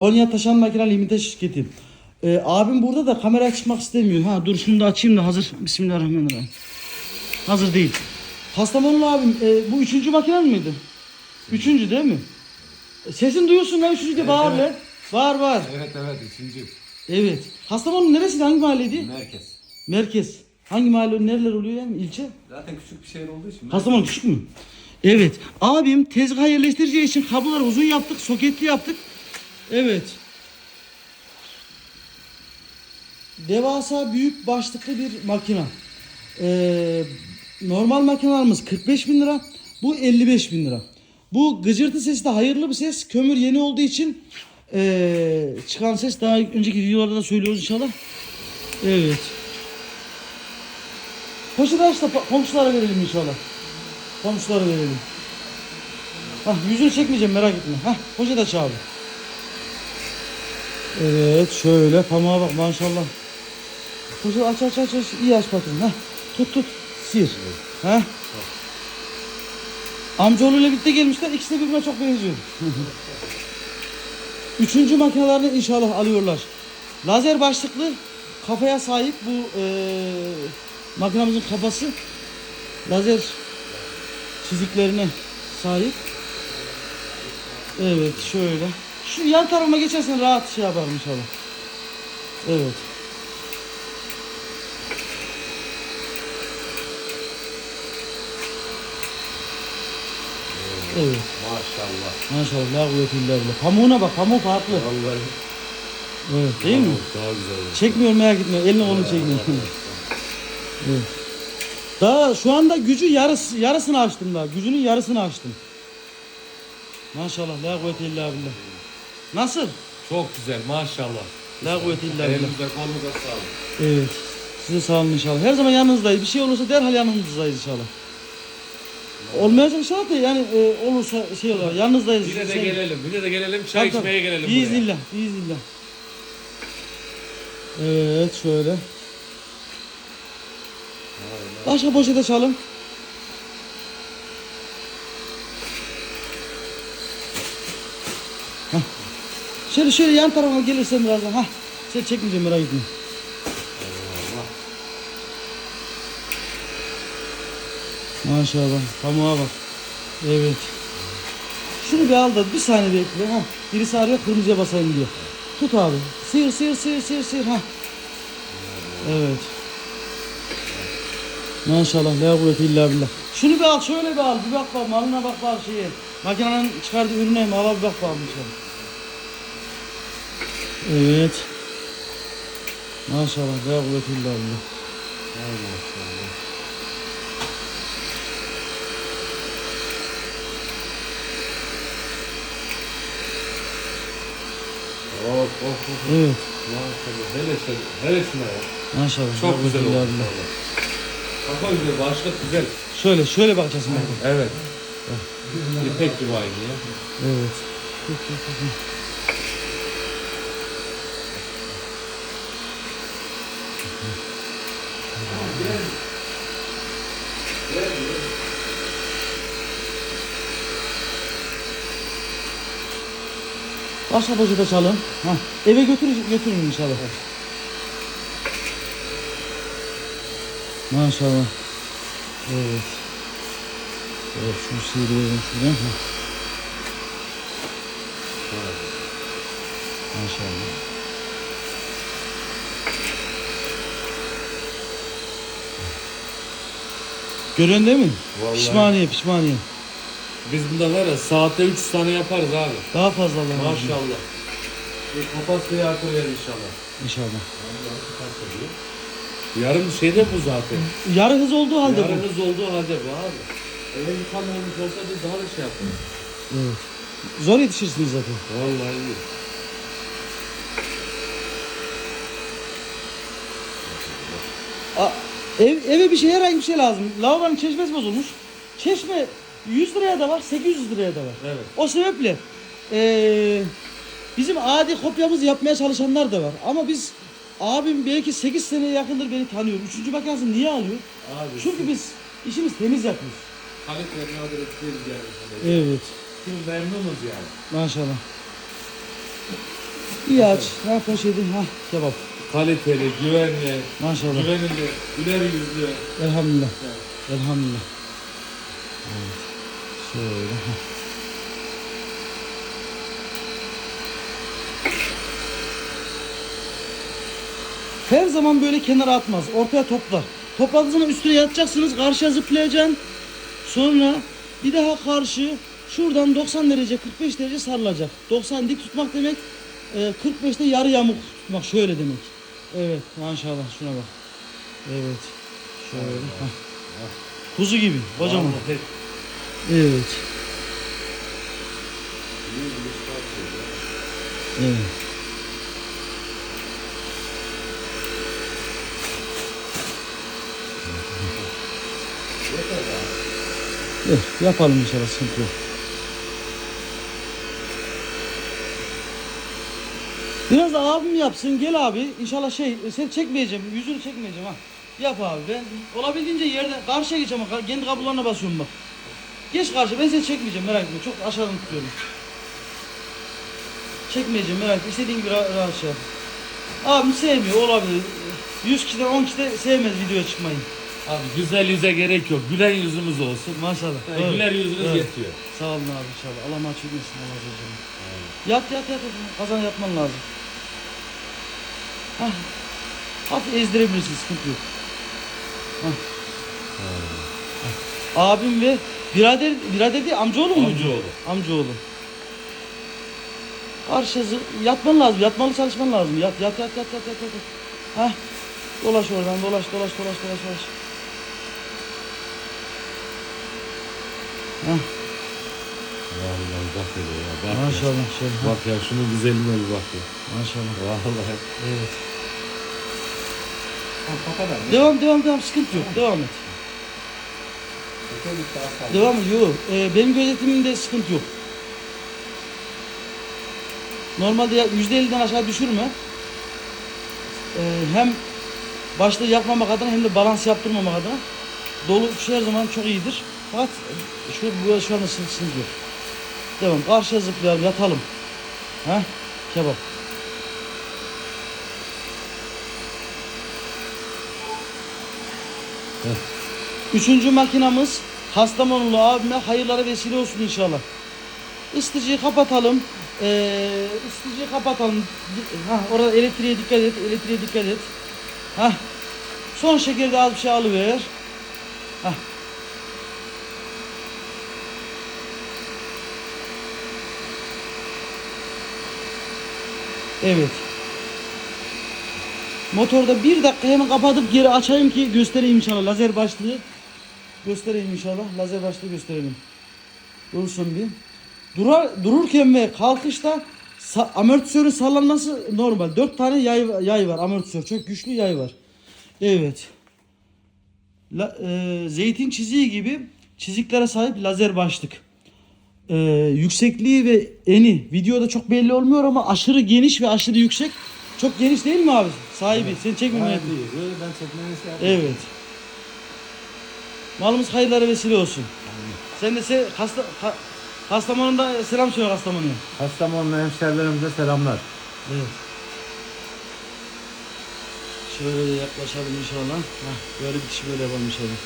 Konya Taşan Makine Limite Şirketi. Ee, abim burada da kameraya çıkmak istemiyor. Ha dur şunu da açayım da hazır. Bismillahirrahmanirrahim. Hazır değil. Kastamonlu abim e, bu üçüncü makinen miydi? Üçüncü değil mi? E, Sesini duyuyorsun lan üçüncü de bağır lan. Bağır bağır. Evet evet üçüncü. Evet. Kastamonu neresi hangi mahalleydi? Merkez. Merkez. Hangi mahalle nereler oluyor yani ilçe? Zaten küçük bir şehir olduğu için. Kastamonu küçük mü? Evet. Abim tezgah yerleştireceği için kabloları uzun yaptık, soketli yaptık. Evet. Devasa büyük başlıklı bir makina. Ee, normal makinalarımız 45 bin lira. Bu 55 bin lira. Bu gıcırtı sesi de hayırlı bir ses. Kömür yeni olduğu için ee, çıkan ses daha önceki videolarda da söylüyoruz inşallah. Evet. Aç da komşulara verelim inşallah. Komşulara verelim. Hah yüzünü çekmeyeceğim merak etme. Hah aç abi. Evet şöyle pamuğa bak maşallah. Poşet aç aç aç aç. İyi aç patron. Hah tut tut. Sir. Hah. Amcaoğluyla birlikte gelmişler. İkisi de birbirine çok benziyor. Üçüncü makinelerini inşallah alıyorlar. Lazer başlıklı kafaya sahip bu eee makinamızın kafası lazer çiziklerine sahip. Evet şöyle. Şu yan tarafıma geçersen rahat şey yaparım inşallah. Evet. Evet. Maşallah. Maşallah la billah. Pamuğuna bak pamuğu farklı. Vallahi. Evet değil mi? Daha güzel oldu. Çekmiyor merak etme. Elini onu çekmiyor. evet. Daha şu anda gücü yarısı, yarısını açtım daha. Gücünün yarısını açtım. Maşallah. La kuvvete illa billah. Nasıl? Çok güzel maşallah. La kuvvete illa billah. Sağlık. Evet. Size sağ olun inşallah. Her zaman yanınızdayız. Bir şey olursa derhal yanınızdayız inşallah. Olmayacak inşallah da yani e, olursa şey olur. Yanınızdayız. Bir de Şey- gelelim, bir de gelelim çay Tabii, tabii. içmeye gelelim Biiznillah, biiznillah. Evet şöyle. Başka poşete çalın. Şöyle şöyle yan tarafa gelirsen birazdan. Ha. Sen çekmeyeceğim merak etme. Maşallah. Pamuğa bak. Evet. Şunu bir al da bir saniye bekle. Ha. Birisi arıyor kırmızıya basayım diyor. Tut abi. Sıyır sıyır sıyır sıyır sıyır. Ha. Evet. Maşallah la kuvvete illa billah. Şunu bir al şöyle bir al. Bir bak bak malına bak bak şeye. Makinenin çıkardığı ürüne mala bir bak bak inşallah. Evet. Maşallah la kuvvete illa billah. Of of of. Evet. Maşallah. Hele şöyle, hele şuna ya. Maşallah. la Çok güzel oldu. Kafa güzel, başlık güzel. Şöyle şöyle bakacaksın bak. Evet. İpek gibi aynı ya. Evet. Çok, çok, çok iyi. Başka poşete çalın. Ha, eve götür götürün inşallah. Maşallah. Evet. Evet şu sıyırıyorum şuradan. Ha. Maşallah. Görüyorsun değil mi? Vallahi. Pişmaniye pişmaniye. Biz bunda var ya saatte 3 tane yaparız abi. Daha fazla Allah'ım. Maşallah. Bir kapasiteyi artırır inşallah. İnşallah. Yarım şeyde bu zaten. Yarı hız olduğu halde bu. Yarınız olduğu halde bu abi. Eğer olmuş olsa biz daha da şey yaparız. Evet. Zor yetişirsiniz zaten. Vallahi iyi. A- ev, eve bir şey herhangi bir şey lazım. Lavabonun çeşmesi bozulmuş. Çeşme 100 liraya da var, 800 liraya da var. Evet. O sebeple eee, bizim adi kopyamızı yapmaya çalışanlar da var. Ama biz abim belki 8 seneye yakındır beni tanıyor. Üçüncü makinesini niye alıyor? Abi Çünkü biz işimiz temiz yapıyoruz. kalitelerini adres değiliz yani. Evet. Şimdi memnunuz yani. Maşallah. İyi aç. Ha poşeti. Ha kebap. Kaliteli, güvenli, Maşallah. güvenilir, güler yüzlü. Elhamdülillah. Elhamdülillah. Evet. Şöyle. Her zaman böyle kenara atmaz. Ortaya toplar. Topladığı zaman üstüne yatacaksınız. Karşıya zıplayacaksın. Sonra bir daha karşı şuradan 90 derece 45 derece sarılacak. 90 dik tutmak demek e, 45'te yarı yamuk tutmak şöyle demek. Evet maşallah şuna bak. Evet. Şöyle. Kuzu gibi kocaman. Evet. Evet. Evet, yapalım inşallah sıkıntı yok. Biraz da abim yapsın gel abi inşallah şey sen çekmeyeceğim yüzünü çekmeyeceğim ha. Yap abi ben olabildiğince yerden karşıya geç ama ka- kendi kapılarına basıyorum bak. Geç karşı ben seni çekmeyeceğim merak etme çok aşağıdan tutuyorum. Çekmeyeceğim merak etme istediğin gibi ra- rahat şey yap. Abim sevmiyor olabilir. 100 kişiden 10 kişi de sevmez videoya çıkmayı. Abi güzel yüze gerek yok. Gülen yüzümüz olsun. Maşallah. Yani Doğru. güler yüzünüz Evet. yetiyor. Sağ olun abi inşallah. Allah maç etmesin Allah razı olsun. Yat yat yat. yat. Kazan yapman lazım. Hah. Hafif ezdirebilirsin sıkıntı yok. Hah. Hah. Abim ve birader, birader değil amcaoğlu mu? Amcaoğlu. Amcaoğlu. Karşısı yatman lazım. Yatmalı çalışman lazım. Yat yat yat yat yat yat. yat. Hah. Dolaş oradan dolaş dolaş dolaş dolaş dolaş. Hah. Vallahi bak hele ya. Bak ya. Maşallah şöyle. Bak ya şunun güzelliğine bir bak ya. Maşallah. Vallahi. Evet. Devam devam devam sıkıntı yok. Devam et. Devam et. Yok. Ee, benim gözetimimde sıkıntı yok. Normalde ya- %50'den aşağı düşürme. Ee, hem başta yakmamak adına hem de balans yaptırmamak adına. Dolu şu her zaman çok iyidir. Fakat şu, bu, şu anda sıkıntı yok. Devam. Karşıya zıplayalım. Yatalım. Ha? Kebap. Üçüncü makinamız Kastamonulu abime hayırlara vesile olsun inşallah. Isıtıcıyı kapatalım. Ee, ısıtıcıyı kapatalım. Ha, orada elektriğe dikkat et. Elektriğe dikkat et. Ha. Son şekerde az bir şey alıver. Ha. Evet. Motorda bir dakika hemen kapatıp geri açayım ki göstereyim inşallah lazer başlığı. Göstereyim inşallah lazer başlığı gösterelim. Dursun bir. Durar, dururken ve kalkışta sa- amortisörün sallanması normal. Dört tane yay, yay var amortisör. Çok güçlü yay var. Evet. La- e, zeytin çiziği gibi çiziklere sahip lazer başlık. E, yüksekliği ve eni videoda çok belli olmuyor ama aşırı geniş ve aşırı yüksek. Çok geniş değil mi abi? Sahibi. Seni çekmemeye. Böyle ben çekmeni şey yapayım. Evet. Malımız hayırlara vesile olsun. Sen de se hasta ha, Kastamonu'da selam söyle Kastamonu'ya. Kastamonu hemşerilerimize selamlar. Evet. Şöyle yaklaşalım inşallah. Heh, böyle bir şey böyle yapalım inşallah.